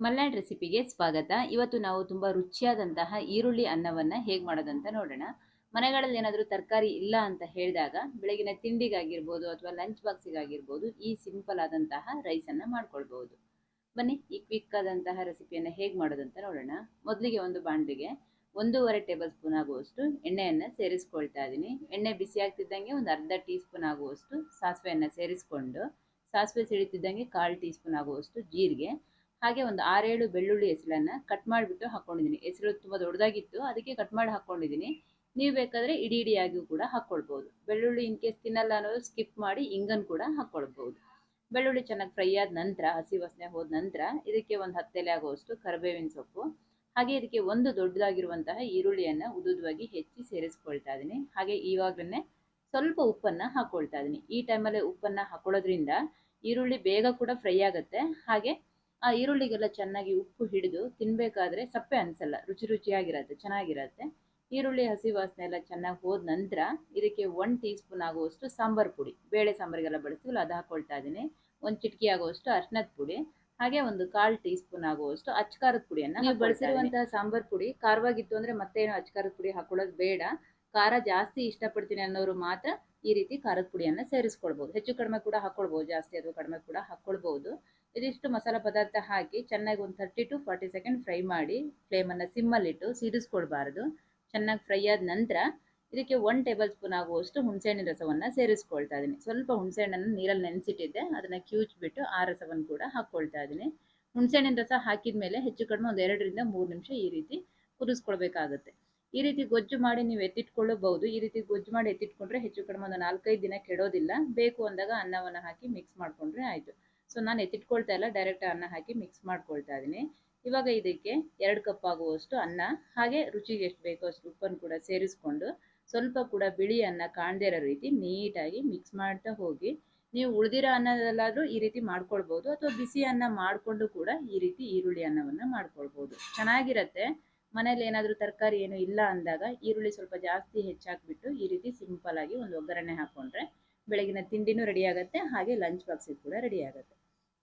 ಮಲ್ನಾಡ್ ರೆಸಿಪಿಗೆ ಸ್ವಾಗತ. ಇವತ್ತು ನಾವು ತುಂಬ ರುಚಿಯಾದಂತಹ ಈರುಳ್ಳಿ ಅನ್ನವನ್ನು ಹೇಗೆ ಮಾಡೋದಂತ ನೋಡೋಣ. ಮನೆಗಳಲ್ಲಿ ಏನಾದರೂ ತರಕಾರಿ ಇಲ್ಲ ಅಂತ ಹೇಳಿದಾಗ ಬೆಳಗಿನ ತಿಂಡಿಗಾಗಿರ್ಬೋದು ಅಥವಾ ಲಂಚ್ ಬಾಕ್ಸಿಗಾಗಿರ್ಬೋದು ಈ ಸಿಂಪಲ್ ಆದಂತಹ ರೈಸನ್ನು ಮಾಡ್ಕೊಳ್ಬೋದು ಬನ್ನಿ ಈ ಕ್ವಿಕ್ ಆದಂತಹ ರೆಸಿಪಿಯನ್ನು ಹೇಗೆ ಮಾಡೋದಂತ ನೋಡೋಣ. ಮೊದಲಿಗೆ ಒಂದು ಬಾಣಲಿಗೆ ಒಂದೂವರೆ ಟೇಬಲ್ ಸ್ಪೂನ್ ಆಗುವಷ್ಟು ಎಣ್ಣೆಯನ್ನು ಸೇರಿಸ್ಕೊಳ್ತಾ ಇದ್ದೀನಿ. ಎಣ್ಣೆ ಬಿಸಿ ಆಗ್ತಿದ್ದಂಗೆ ಒಂದು ಅರ್ಧ ಟೀ ಸ್ಪೂನ್ ಆಗುವಷ್ಟು ಸಾಸಿವೆಯನ್ನು ಸೇರಿಸ್ಕೊಂಡು, ಸಾಸಿವೆ ಸಿಡಿತಿದ್ದಂಗೆ ಕಾಲು ಟೀ ಸ್ಪೂನ್ ಆಗುವಷ್ಟು ಜೀರಿಗೆ ಹಾಗೆ ಒಂದು ಆರೇಳು ಬೆಳ್ಳುಳ್ಳಿ ಹೆಸರನ್ನು ಕಟ್ ಮಾಡಿಬಿಟ್ಟು ಹಾಕ್ಕೊಂಡಿದ್ದೀನಿ ಹೆಸರು ತುಂಬ ದೊಡ್ಡದಾಗಿತ್ತು, ಅದಕ್ಕೆ ಕಟ್ ಮಾಡಿ ಹಾಕ್ಕೊಂಡಿದ್ದೀನಿ ನೀವು ಬೇಕಾದರೆ ಇಡೀ ಇಡಿಯಾಗಿಯೂ ಕೂಡ ಹಾಕ್ಕೊಳ್ಬೋದು ಬೆಳ್ಳುಳ್ಳಿ ಇನ್ ಕೇಸ್ ತಿನ್ನಲ್ಲ ಅನ್ನೋದು ಸ್ಕಿಪ್ ಮಾಡಿ ಇಂಗನ್ನು ಕೂಡ ಹಾಕ್ಕೊಳ್ಬೋದು ಬೆಳ್ಳುಳ್ಳಿ ಚೆನ್ನಾಗಿ ಫ್ರೈ ಆದ ನಂತರ, ಹಸಿ ವಾಸನೆ ಹೋದ ನಂತರ ಇದಕ್ಕೆ ಒಂದು ಹತ್ತೆಲೆ ಆಗುವಷ್ಟು ಕರಿಬೇವಿನ ಸೊಪ್ಪು, ಹಾಗೆ ಇದಕ್ಕೆ ಒಂದು ದೊಡ್ಡದಾಗಿರುವಂತಹ ಈರುಳ್ಳಿಯನ್ನು ಉದುದವಾಗಿ ಹೆಚ್ಚಿ ಸೇರಿಸ್ಕೊಳ್ತಾ ಇದ್ದೀನಿ. ಹಾಗೆ ಇವಾಗಲೇ ಸ್ವಲ್ಪ ಉಪ್ಪನ್ನು ಹಾಕ್ಕೊಳ್ತಾ ಇದ್ದೀನಿ. ಈ ಟೈಮಲ್ಲಿ ಉಪ್ಪನ್ನು ಹಾಕೊಳ್ಳೋದ್ರಿಂದ ಈರುಳ್ಳಿ ಬೇಗ ಕೂಡ ಫ್ರೈ ಆಗುತ್ತೆ. ಹಾಗೆ ಆ ಈರುಳ್ಳಿಗೆಲ್ಲ ಚೆನ್ನಾಗಿ ಉಪ್ಪು ಹಿಡಿದು ತಿನ್ನಬೇಕಾದ್ರೆ ಸಪ್ಪೆ ಅನಿಸಲ್ಲ ರುಚಿ ರುಚಿಯಾಗಿರತ್ತೆ ಚೆನ್ನಾಗಿರತ್ತೆ. ಈರುಳ್ಳಿ ಹಸಿ ವಾಸನೆ ಎಲ್ಲ ಚೆನ್ನಾಗಿ ಹೋದ ನಂತರ ಇದಕ್ಕೆ ಒನ್ ಟೀ ಸ್ಪೂನ್ ಆಗುವಷ್ಟು ಸಾಂಬಾರ್ ಪುಡಿ ಬೇಳೆ ಸಾಂಬಾರಿಗೆಲ್ಲ ಬಳಸ್ತೀವಲ್ಲ ಅದು ಹಾಕೊಳ್ತಾ ಇದ್ದೀನಿ. ಒಂದು ಚಿಟಕಿ ಆಗುವಷ್ಟು ಅರ್ಶನದ ಪುಡಿ ಹಾಗೆ ಒಂದು ಕಾಲು ಟೀ ಸ್ಪೂನ್ ಆಗುವಷ್ಟು ಅಚ್ಕಾರದ ಪುಡಿಯನ್ನು ನೀವು ಬಳಸಿರುವಂತಹ ಸಾಂಬಾರ್ ಪುಡಿ ಖಾರವಾಗಿತ್ತು ಅಂದರೆ ಏನು ಅಚ್ಕಾರದ ಪುಡಿ ಹಾಕೊಳ್ಳೋದು ಬೇಡ. ಖಾರ ಜಾಸ್ತಿ ಇಷ್ಟಪಡ್ತೀನಿ ಅನ್ನೋರು ಮಾತ್ರ ಈ ರೀತಿ ಖಾರದ ಪುಡಿಯನ್ನು ಸೇರಿಸ್ಕೊಳ್ಬೋದು. ಹೆಚ್ಚು ಕಡಿಮೆ ಕೂಡ ಹಾಕ್ಕೊಳ್ಬೋದು ಜಾಸ್ತಿ ಅಥವಾ ಕಡಿಮೆ ಕೂಡ ಹಾಕ್ಕೊಳ್ಬೋದು ಇದಿಷ್ಟು ಮಸಾಲ ಪದಾರ್ಥ ಹಾಕಿ ಚೆನ್ನಾಗಿ ಒಂದು thirty to forty second fry ಮಾಡಿ ಫ್ಲೇಮನ್ನು ಸಿಮ್ಮಲ್ಲಿಟ್ಟು ಸೀರಿಸ್ಕೊಳ್ಬಾರ್ದು ಚೆನ್ನಾಗಿ ಫ್ರೈ ಆದ ನಂತರ ಇದಕ್ಕೆ ಒನ್ ಟೇಬಲ್ ಸ್ಪೂನ್ ಆಗುವಷ್ಟು ಹುಣಸೆಹಣ್ಣಿನ ರಸವನ್ನು ಸೇರಿಸ್ಕೊಳ್ತಾ ಇದ್ದೀನಿ ಸ್ವಲ್ಪ ಹುಣಸೆಹಣ್ಣನ್ನು ನೀರಲ್ಲಿ ನೆನೆಸಿಟ್ಟಿದ್ದೆ, ಅದನ್ನು ಕ್ಯೂಚ್ಬಿಟ್ಟು ಆ ರಸವನ್ನು ಕೂಡ ಹಾಕ್ಕೊಳ್ತಾ ಇದ್ದೀನಿ ಹುಣಸೆಹಣ್ಣಿನ ರಸ ಹಾಕಿದ ಮೇಲೆ ಹೆಚ್ಚು ಕಡಿಮೆ ಒಂದು ಎರಡರಿಂದ ಮೂರು ನಿಮಿಷ ಈ ರೀತಿ ಕುದಿಸ್ಕೊಳ್ಬೇಕಾಗುತ್ತೆ. ಈ ರೀತಿ ಗೊಜ್ಜು ಮಾಡಿ ನೀವು ಎತ್ತಿಟ್ಕೊಳ್ಳಬಹುದು. ಈ ರೀತಿ ಗೊಜ್ಜು ಮಾಡಿ ಎತ್ತಿಟ್ಕೊಂಡ್ರೆ ಹೆಚ್ಚು ಕಡಿಮೆ ಒಂದು ನಾಲ್ಕೈದು ದಿನ ಕೆಡೋದಿಲ್ಲ. ಬೇಕು ಅಂದಾಗ ಅನ್ನವನ್ನು ಹಾಕಿ ಮಿಕ್ಸ್ ಮಾಡಿಕೊಂಡ್ರೆ ಆಯಿತು. ಸೊ ನಾನು ಎತ್ತಿಟ್ಕೊಳ್ತಾ ಇಲ್ಲ ಡೈರೆಕ್ಟ್ ಅನ್ನ ಹಾಕಿ ಮಿಕ್ಸ್ ಮಾಡ್ಕೊಳ್ತಾ ಇದ್ದೀನಿ ಇವಾಗ ಇದಕ್ಕೆ ಎರಡು ಕಪ್ ಆಗುವಷ್ಟು ಅನ್ನ, ಹಾಗೆ ರುಚಿಗೆ ಎಷ್ಟು ಬೇಕೋ ಅಷ್ಟು ಉಪ್ಪನ್ನು ಕೂಡ ಸೇರಿಸ್ಕೊಂಡು ಸ್ವಲ್ಪ ಕೂಡ ಬಿಳಿ ಅನ್ನ ಕಾಣದೇ ಇರೋ ರೀತಿ ನೀಟಾಗಿ ಮಿಕ್ಸ್ ಮಾಡ್ತಾ ಹೋಗಿ, ನೀವು ಉಳಿದಿರೋ ಅನ್ನದಲ್ಲಾದರೂ ಈ ರೀತಿ ಮಾಡ್ಕೊಳ್ಬೋದು ಅಥವಾ ಬಿಸಿ ಅನ್ನ ಮಾಡಿಕೊಂಡು ಕೂಡ ಈ ರೀತಿ ಈರುಳ್ಳಿ ಅನ್ನವನ್ನು ಮಾಡ್ಕೊಳ್ಬೋದು. ಚೆನ್ನಾಗಿರತ್ತೆ. ಮನೇಲಿ ಏನಾದರೂ ತರಕಾರಿ ಏನು ಇಲ್ಲ ಅಂದಾಗ ಈರುಳ್ಳಿ ಸ್ವಲ್ಪ ಜಾಸ್ತಿ ಹೆಚ್ಚಾಕ್ಬಿಟ್ಟು ಈ ರೀತಿ ಸಿಂಪಲ್ ಆಗಿ ಒಂದು ಒಗ್ಗರಣೆ ಹಾಕ್ಕೊಂಡ್ರೆ ಬೆಳಗಿನ ತಿಂಡಿನೂ ರೆಡಿ ಆಗುತ್ತೆ, ಹಾಗೆ ಲಂಚ್ ಬಾಕ್ಸಿಗೆ ಕೂಡ ರೆಡಿ ಆಗುತ್ತೆ.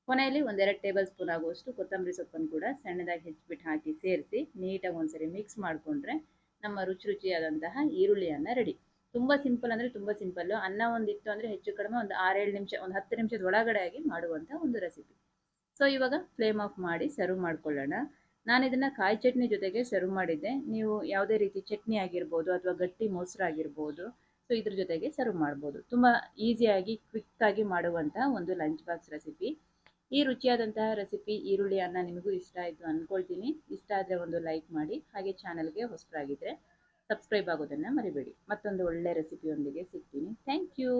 ಕೊನೆಯಲ್ಲಿ ಒಂದೆರಡು ಟೇಬಲ್ ಸ್ಪೂನ್ ಆಗುವಷ್ಟು ಕೊತ್ತಂಬರಿ ಸೊಪ್ಪನ್ನು ಕೂಡ ಸಣ್ಣದಾಗಿ ಹೆಚ್ಚಿಬಿಟ್ಟು ಹಾಕಿ ಸೇರಿಸಿ, ನೀಟಾಗಿ ಒಂದ್ಸರಿ ಮಿಕ್ಸ್ ಮಾಡಿಕೊಂಡ್ರೆ ನಮ್ಮ ರುಚಿ ರುಚಿಯಾದಂತಹ ಈರುಳ್ಳಿ ಅನ್ನ ರೆಡಿ ತುಂಬ ಸಿಂಪಲ್ ಅಂದರೆ ತುಂಬ ಸಿಂಪಲ್ಲು ಅನ್ನ ಒಂದಿತ್ತು ಅಂದರೆ ಹೆಚ್ಚು ಕಡಿಮೆ ಒಂದು ಆರೇಳು ನಿಮಿಷ, ಒಂದು ಹತ್ತು ನಿಮಿಷದ ಒಳಗಡೆ ಆಗಿ ಮಾಡುವಂಥ ಒಂದು ರೆಸಿಪಿ ಸೊ ಇವಾಗ ಫ್ಲೇಮ್ ಆಫ್ ಮಾಡಿ ಸರ್ವ್ ಮಾಡ್ಕೊಳ್ಳೋಣ. ನಾನು ಇದನ್ನು ಕಾಯಿ ಚಟ್ನಿ ಜೊತೆಗೆ ಸರ್ವ್ ಮಾಡಿದ್ದೆ. ನೀವು ಯಾವುದೇ ರೀತಿ ಚಟ್ನಿ ಆಗಿರ್ಬೋದು ಅಥವಾ ಗಟ್ಟಿ ಮೊಸರು ಆಗಿರ್ಬೋದು ಸೊ ಇದ್ರ ಜೊತೆಗೆ ಸರ್ವ್ ಮಾಡ್ಬೋದು. ತುಂಬ ಈಸಿಯಾಗಿ ಕ್ವಿಕ್ಕಾಗಿ ಮಾಡುವಂತಹ ಒಂದು ಲಂಚ್ ಬಾಕ್ಸ್ ರೆಸಿಪಿ ಈ ರುಚಿಯಾದಂತಹ ರೆಸಿಪಿ ಈರುಳ್ಳಿ ಅನ್ನ ನಿಮಗೂ ಇಷ್ಟ ಆಯಿತು ಅಂದ್ಕೊಳ್ತೀನಿ ಇಷ್ಟ ಆದರೆ ಒಂದು ಲೈಕ್ ಮಾಡಿ, ಹಾಗೆ ಚಾನಲ್ಗೆ ಹೊಸಬರಾಗಿದ್ದರೆ ಸಬ್ಸ್ಕ್ರೈಬ್ ಆಗೋದನ್ನು ಮರಿಬೇಡಿ. ಮತ್ತೊಂದು ಒಳ್ಳೆ ರೆಸಿಪಿಯೊಂದಿಗೆ ಸಿಗ್ತೀನಿ. Thank you